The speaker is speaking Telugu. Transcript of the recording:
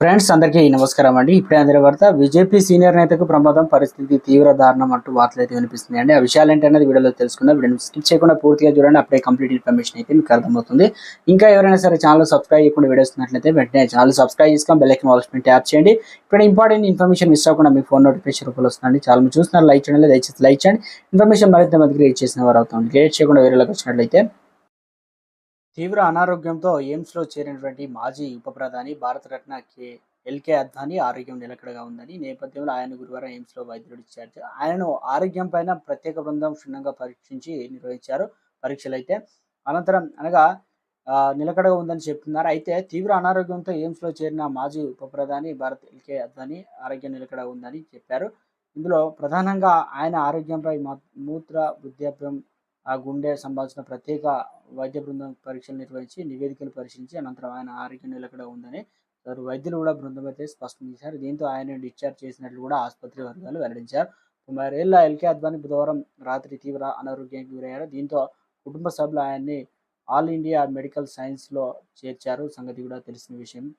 ఫ్రెండ్స్ అందరికీ నమస్కారం అండి. ఇప్పుడే అందరి వార్త బీజేపీ సీనియర్ నేతకు ప్రమాదం పరిస్థితి తీవ్ర దారుణం అంటూ వార్తలు అయితే వినిపిస్తుంది అండి ఆ విషయాలు ఏంటనేది వీడియోలో తెలుసుకుందాం. వీడియోని స్కిప్ చేయకుండా పూర్తిగా చూడండి. అప్పుడే కంప్లీట్ ఇన్ఫర్మేషన్ అయితే మీకు అర్థమవుతుంది. ఇంకా ఎవరైనా సరే ఛానల్ సబ్స్క్రైబ్ చేయకుండా వీడియోస్ ఉన్నట్లయితే వెంటనే ఛానల్ సబ్స్క్రైబ్ చేసుకొని బెల్లైకి ఐకన్ ట్యాప్ చేయండి. ఇప్పుడు ఇంపార్టెంట్ ఇన్ఫర్మేషన్ మిస్ అవ్వకుండా మీ ఫోన్ నోటిఫికేషన్ రూపంలో వస్తుందండి. చాలా మంది చూస్తున్నారు. లైక్ చేయండి దయచేసి లైక్ చేయండి. ఇన్ఫర్మేషన్ మరింత మందికి రీచ్ చేసిన వారు అవుతాం. రీచ్ చేయకుండా వేరేలోకి వచ్చినట్లయితే తీవ్ర అనారోగ్యంతో ఎయిమ్స్లో చేరినటువంటి మాజీ ఉప ప్రధాని భారతరత్న కే. ఎల్కే అద్వానీ ఆరోగ్యం నిలకడగా ఉందని నేపథ్యంలో ఆయన గురువారం ఎయిమ్స్లో వైద్యుడు ఇచ్చారు ఆయనను ఆరోగ్యం పైన ప్రత్యేక బృందం క్షుణ్ణంగా పరీక్షించి నిర్వహించారు. పరీక్షలు అయితే అనంతరం అనగా నిలకడగా ఉందని చెప్తున్నారు. అయితే తీవ్ర అనారోగ్యంతో ఎయిమ్స్లో చేరిన మాజీ ఉప ప్రధాని భారత్ ఎల్కే అద్వానీ ఆరోగ్యం నిలకడగా ఉందని చెప్పారు. ఇందులో ప్రధానంగా ఆయన ఆరోగ్యంపై మా- మూత్ర వృద్ధాప్యం ఆ గుండె సంబంధించిన ప్రత్యేక వైద్య బృందం పరీక్షలు నిర్వహించి నివేదికలు పరిశీలించి అనంతరం ఆయన ఆరోగ్యం నిలకడ ఉందని వారు వైద్యులు కూడా బృందం అయితే స్పష్టం చేశారు. దీంతో ఆయన డిశ్చార్జ్ చేసినట్లు కూడా ఆసుపత్రి వర్గాలు వెల్లడించారు. మరేళ్ళ ఎల్కే అద్వానీ బుధవారం రాత్రి తీవ్ర అనారోగ్యానికి గురయ్యారు. దీంతో కుటుంబ సభ్యులు ఆయన్ని ఆల్ ఇండియా మెడికల్ సైన్స్లో చేర్చారు. సంగతి కూడా తెలిసిన విషయం.